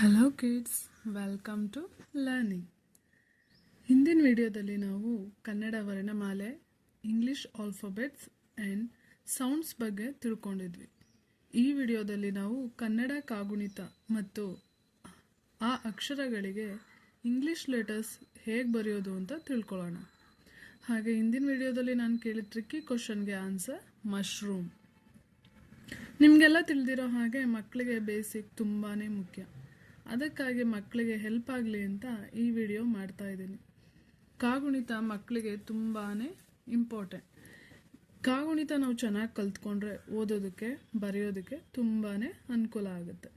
Hello kids welcome to learning ಹಿಂದಿನ ವಿಡಿಯೋದಲ್ಲಿ ನಾವು ಕನ್ನಡ ವರ್ಣಮಾಲೆ ಇಂಗ್ಲಿಷ್ ಆಲ್ಫಬೆಟ್ಸ್ ಆ್ಯಂಡ್ ಸೌಂಡ್ಸ್ ಬಗ್ಗೆ ತಿಳ್ಕೊಂಡಿದ್ವಿ. ಈ ವಿಡಿಯೋದಲ್ಲಿ ನಾವು ಕನ್ನಡ ಕಾಗುಣಿತ ಮತ್ತು ಆ ಅಕ್ಷರಗಳಿಗೆ ಇಂಗ್ಲಿಷ್ ಲೆಟರ್ಸ್ ಹೇಗೆ ಬರೆಯೋದು ಅಂತ ತಿಳ್ಕೊಳ್ಳೋಣ. ಹಾಗೆ ಹಿಂದಿನ ವಿಡಿಯೋದಲ್ಲಿ ನಾನು ಕೇಳಿದ ಟ್ರಿಕ್ಕಿ ಕ್ವಶನ್ಗೆ ಆನ್ಸರ್ ಮಶ್ರೂಮ್ ನಿಮಗೆಲ್ಲ ತಿಳಿದಿರೋ ಹಾಗೆ ಮಕ್ಕಳಿಗೆ ಬೇಸಿಕ್ ತುಂಬಾ ಮುಖ್ಯ. ಅದಕ್ಕಾಗಿ ಮಕ್ಕಳಿಗೆ ಹೆಲ್ಪ್ ಆಗಲಿ ಅಂತ ಈ ವಿಡಿಯೋ ಮಾಡ್ತಾ ಇದ್ದೀನಿ. ಕಾಗುಣಿತ ಮಕ್ಕಳಿಗೆ ತುಂಬಾ ಇಂಪಾರ್ಟೆಂಟ್ ಕಾಗುಣಿತ ನಾವು ಚೆನ್ನಾಗಿ ಕಲ್ತ್ಕೊಂಡ್ರೆ ಓದೋದಕ್ಕೆ, ಬರೆಯೋದಕ್ಕೆ ತುಂಬಾ ಅನುಕೂಲ ಆಗುತ್ತೆ.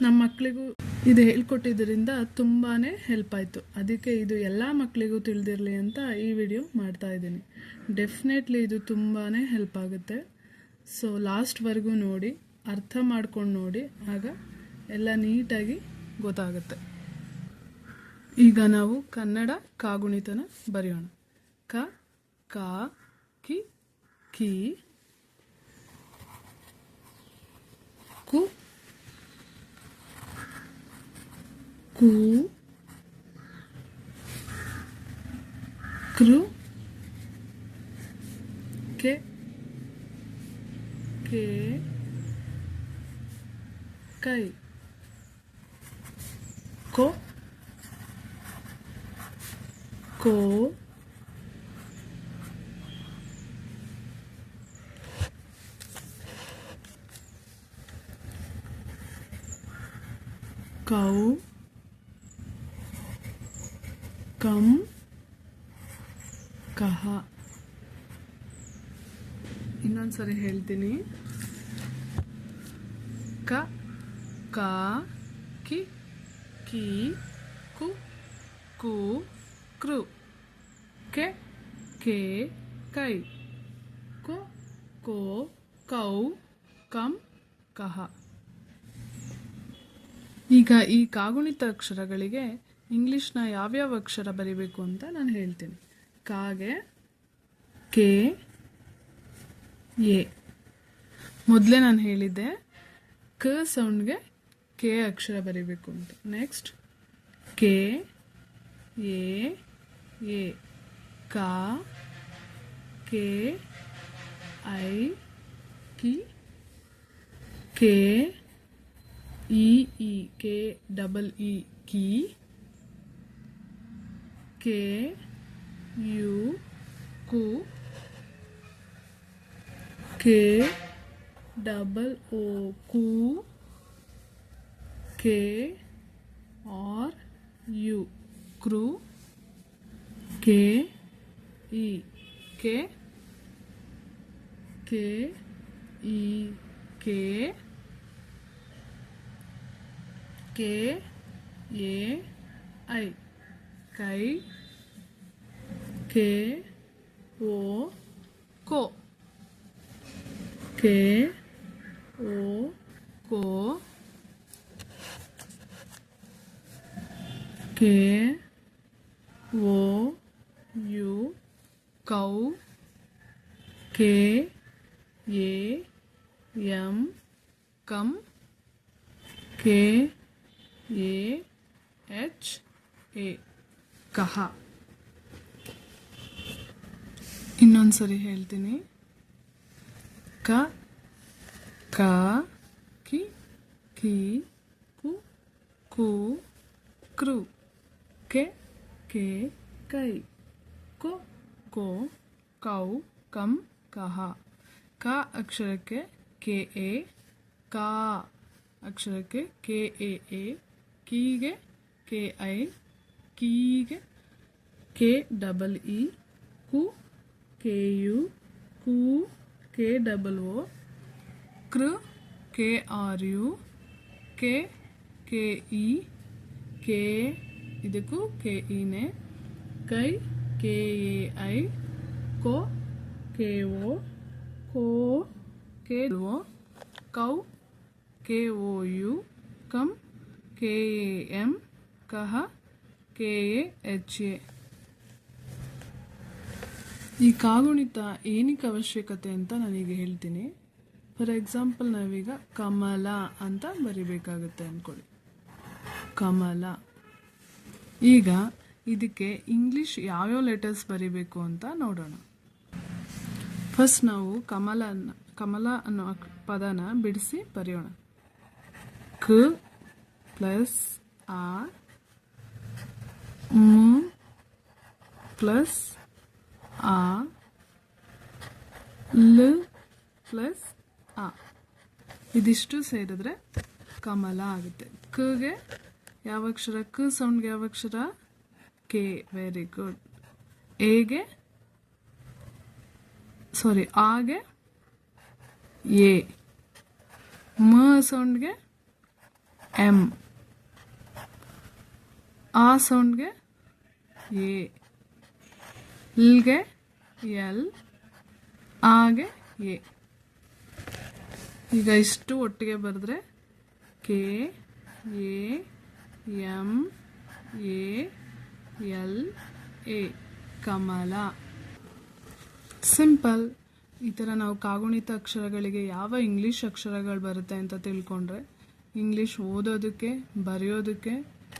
ನಮ್ಮ ಮಕ್ಕಳಿಗೂ ಇದು ಹೇಳ್ಕೊಟ್ಟಿದ್ದರಿಂದ ತುಂಬಾ ಹೆಲ್ಪ್ ಆಯಿತು. ಅದಕ್ಕೆ ಇದು ಎಲ್ಲ ಮಕ್ಕಳಿಗೂ ತಿಳಿದಿರಲಿ ಅಂತ ಈ ವಿಡಿಯೋ ಮಾಡ್ತಾ ಇದ್ದೀನಿ. ಡೆಫಿನೆಟ್ಲಿ ಇದು ತುಂಬಾ ಹೆಲ್ಪ್ ಆಗುತ್ತೆ. ಸೊ ಲಾಸ್ಟ್ವರೆಗೂ ನೋಡಿ, ಅರ್ಥ ಮಾಡ್ಕೊಂಡು ನೋಡಿ, ಆಗ ಎಲ್ಲ ನೀಟಾಗಿ ಗೊತ್ತಾಗುತ್ತೆ. ಈಗ ನಾವು ಕನ್ನಡ ಕಾಗುಣಿತನ ಬರೆಯೋಣ. ಕ, ಕಾ, ಕಿ ಕಿ, ಕು ಕು, ಕೃ ಕೆ ಕೆ ಕೈ ಕೋ ಕೋ ಕೌ ಕಂ ಕಹ ಇನ್ನೊಂದ್ಸರಿ ಹೇಳ್ತೀನಿ ಕ ಕಾ ಕಿ ಕಿ, ಕು ಕು, ಕೃ. ಕೆ ಕೆ, ಕೈ. ಕು, ಕೋ, ಕೌ, ಕಂ, ಕಹ. ಈಗ ಈ ಕಾಗುಣಿತ ಅಕ್ಷರಗಳಿಗೆ ಇಂಗ್ಲಿಷ್ನ ಯಾವ್ಯಾವ ಅಕ್ಷರ ಬರಿಬೇಕು ಅಂತ ನಾನು ಹೇಳ್ತೀನಿ. ಕಾಗೆ ಕೆ, ಎ. ಮೊದಲೇ ನಾನು ಹೇಳಿದ್ದೆ, ಕ ಸೌಂಡ್ಗೆ ಕೆ ಅಕ್ಷರ ಬರಿಬೇಕು ಅಂತ ನೆಕ್ಸ್ಟ್ ಕೆ ಎ ಎ ಕಾ K I Ki K E E K double E Ki K U ಕು ಕೆ ಡಬಲ್ ಓ ಕು K R U crew K E K K E K K A I ಕೈ K O ಕೋ K O ಕೋ K O U ಕೌ K A M ಕಂ K A H A ಕಹ ಇನ್ನೊಂದ್ಸರಿ ಹೇಳ್ತೀನಿ. ಕ ಕ, ಕಿ ಕಿ, ಕು ಕು, ಕೃ. ಕೆ ಕೆ ಕೈ ಕೊ ಕೋ ಕೌ ಕಂ ಕಹ ಕ ಅಕ್ಷರಕ್ಕೆ ಕೆ ಎ ಕಾ ಅಕ್ಷರಕ್ಕೆ ಕೆ ಎ ಎ ಕೀಗೆ ಕೆ ಐ ಕೀಗೆ ಕೆ ಡಬಲ್ ಇ ಕು ಕೆ ಯು ಕು ಕೆ ಡಬಲ್ ಒ ಕೃ K R U K K E K ಇದಕ್ಕೂ ಕೆ ಇನೇ ಕೈ ಕೆ ಎ ಐ ಕೋ ಕೆ ಒ ಕೋ ಕೆ ಒ ಕೌ ಕೆ ಒ ಯು ಕಮ್ ಕೆ ಎ ಎಂ ಕಹ ಕೆ ಎ ಎಚ್ ಎ ಈ ಕಾಗುಣಿತ ಏನಕ್ಕೆ ಅವಶ್ಯಕತೆ ಅಂತ ನಾನೀಗ ಹೇಳ್ತೀನಿ. ಫಾರ್ ಎಕ್ಸಾಂಪಲ್ ನಾವೀಗ ಕಮಲ ಅಂತ ಬರಿಬೇಕಾಗುತ್ತೆ ಅಂದ್ಕೊಳ್ಳಿ ಕಮಲ. ಈಗ ಇದಕ್ಕೆ ಇಂಗ್ಲಿಷ್ ಯಾವ್ಯಾವ ಲೆಟರ್ಸ್ ಬರಿಬೇಕು ಅಂತ ನೋಡೋಣ. ಫಸ್ಟ್ ನಾವು ಕಮಲ ಕಮಲ ಅನ್ನೋ ಪದನ ಬಿಡಿಸಿ ಬರೆಯೋಣ. ಕ ಪ್ಲಸ್ ಆ, ಮ್ ಪ್ಲಸ್ ಆ, ಲ್ ಪ್ಲಸ್ ಆ. ಇದಿಷ್ಟು ಸೇರಿದ್ರೆ ಕಮಲ ಆಗುತ್ತೆ. ಕಗೆ ಯಾವ ಅಕ್ಷರ ಕ ಸೌಂಡ್ಗೆ ಯಾವ ಅಕ್ಷರ ಕೆ, ವೆರಿ ಗುಡ್. ಎಗೆ? ಸಾರಿ, ಆಗೆ? ಎ. ಮ ಸೌಂಡ್ಗೆ? ಎಂ ಆ ಸೌಂಡ್ಗೆ? ಎ. ಲ್ಗೆ ಎಲ್. ಆಗೆ? ಎ. ಈಗ ಇಷ್ಟು ಒಟ್ಟಿಗೆ ಬರೆದ್ರೆ K, A M A, L, A, Kamala. Simple. ಈ ಥರ ನಾವು ಕಾಗುಣಿತ ಅಕ್ಷರಗಳಿಗೆ ಯಾವ ಇಂಗ್ಲೀಷ್ ಅಕ್ಷರಗಳು ಬರುತ್ತೆ ಅಂತ ತಿಳ್ಕೊಂಡ್ರೆ ಇಂಗ್ಲೀಷ್ ಓದೋದಕ್ಕೆ, ಬರೆಯೋದಕ್ಕೆ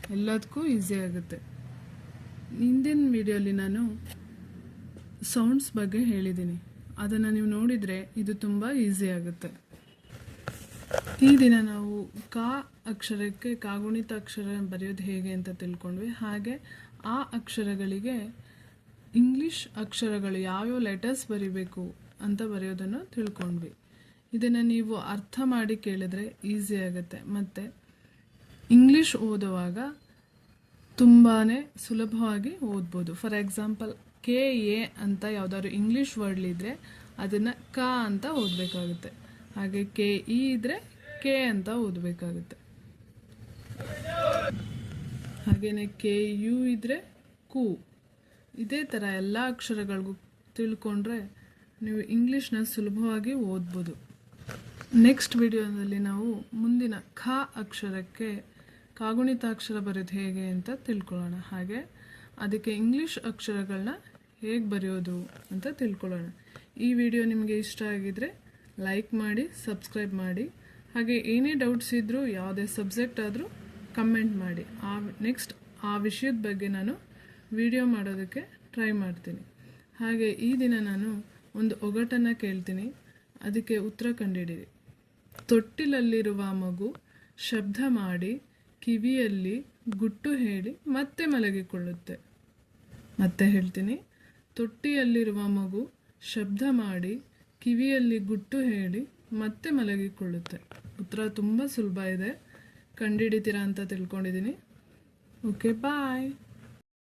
ಎಲ್ಲದಕ್ಕೂ ಈಸಿ ಆಗುತ್ತೆ. ಹಿಂದಿನ ವಿಡಿಯೋಲಿ ನಾನು ಸೌಂಡ್ಸ್ ಬಗ್ಗೆ ಹೇಳಿದ್ದೀನಿ. ಅದನ್ನು ನೀವು ನೋಡಿದರೆ ಇದು ತುಂಬ ಈಸಿ ಆಗುತ್ತೆ. ಈ ದಿನ ನಾವು ಕಾ ಅಕ್ಷರಕ್ಕೆ, ಕಾಗುಣಿತ ಅಕ್ಷರ ಬರೆಯೋದು ಹೇಗೆ ಅಂತ ತಿಳ್ಕೊಂಡ್ವಿ. ಹಾಗೆ ಆ ಅಕ್ಷರಗಳಿಗೆ ಇಂಗ್ಲಿಷ್ ಅಕ್ಷರಗಳು ಯಾವ್ಯಾವ ಲೆಟರ್ಸ್ ಬರಿಬೇಕು ಅಂತ ಬರೆಯೋದನ್ನು ತಿಳ್ಕೊಂಡ್ವಿ. ಇದನ್ನು ನೀವು ಅರ್ಥ ಮಾಡಿ ಕೇಳಿದ್ರೆ ಈಸಿ ಆಗುತ್ತೆ. ಮತ್ತು ಇಂಗ್ಲಿಷ್ ಓದುವಾಗ ತುಂಬಾ ಸುಲಭವಾಗಿ ಓದ್ಬೋದು. ಫಾರ್ ಎಕ್ಸಾಂಪಲ್ ಕೆ ಎ ಅಂತ ಯಾವುದಾದ್ರು ಇಂಗ್ಲೀಷ್ ವರ್ಡ್ಲಿದ್ರೆ ಅದನ್ನು ಕ ಅಂತ ಓದಬೇಕಾಗುತ್ತೆ. ಹಾಗೆ ಕೆ, ಇ ಇದ್ರೆ ಕೆ ಅಂತ ಓದಬೇಕಾಗುತ್ತೆ. ಹಾಗೆಯೇ ಕೆ, ಯು ಇದ್ರೆ ಕು. ಇದೇ ಥರ ಎಲ್ಲ ಅಕ್ಷರಗಳಿಗೂ ತಿಳ್ಕೊಂಡ್ರೆ ನೀವು ಇಂಗ್ಲೀಷ್ನ ಸುಲಭವಾಗಿ ಓದ್ಬೋದು. ನೆಕ್ಸ್ಟ್ ವಿಡಿಯೋದಲ್ಲಿ ನಾವು ಮುಂದಿನ ಖ ಅಕ್ಷರಕ್ಕೆ ಕಾಗುಣಿತಾಕ್ಷರ ಬರೆಯೋದು ಹೇಗೆ ಅಂತ ತಿಳ್ಕೊಳ್ಳೋಣ. ಹಾಗೆ ಅದಕ್ಕೆ ಇಂಗ್ಲೀಷ್ ಅಕ್ಷರಗಳನ್ನ ಹೇಗೆ ಬರೆಯೋದು ಅಂತ ತಿಳ್ಕೊಳ್ಳೋಣ. ಈ ವಿಡಿಯೋ ನಿಮಗೆ ಇಷ್ಟ ಆಗಿದ್ರೆ ಲೈಕ್ ಮಾಡಿ ಸಬ್ಸ್ಕ್ರೈಬ್ ಮಾಡಿ. ಹಾಗೆ ಏನೇ ಡೌಟ್ಸ್ ಇದ್ದರೂ ಯಾವುದೇ ಸಬ್ಜೆಕ್ಟ್ ಆದರೂ ಕಮೆಂಟ್ ಮಾಡಿ. ಆ ನೆಕ್ಸ್ಟ್ ಆ ವಿಷಯದ ಬಗ್ಗೆ ನಾನು ವಿಡಿಯೋ ಮಾಡೋದಕ್ಕೆ ಟ್ರೈ ಮಾಡ್ತೀನಿ. ಹಾಗೆ ಈ ದಿನ ನಾನು ಒಂದು ಒಗಟನ್ನು ಕೇಳ್ತೀನಿ. ಅದಕ್ಕೆ ಉತ್ತರ ಕಂಡುಹಿಡಿರಿ ತೊಟ್ಟಿಲಲ್ಲಿರುವ ಮಗು ಶಬ್ದ ಮಾಡಿ ಕಿವಿಯಲ್ಲಿ ಗುಟ್ಟು ಹೇಳಿ ಮತ್ತೆ ಮಲಗಿಕೊಳ್ಳುತ್ತೆ. ಮತ್ತೆ ಹೇಳ್ತೀನಿ. ತೊಟ್ಟಿಯಲ್ಲಿರುವ ಮಗು ಶಬ್ದ ಮಾಡಿ ಕಿವಿಯಲ್ಲಿ ಗುಟ್ಟು ಹೇಳಿ ಮತ್ತೆ ಮಲಗಿಕೊಳ್ಳುತ್ತೆ. ಉತ್ತರ ತುಂಬ ಸುಲಭ ಇದೆ. ಕಂಡುಹಿಡಿತೀರಾ ಅಂತ ತಿಳ್ಕೊಂಡಿದ್ದೀನಿ. Okay bye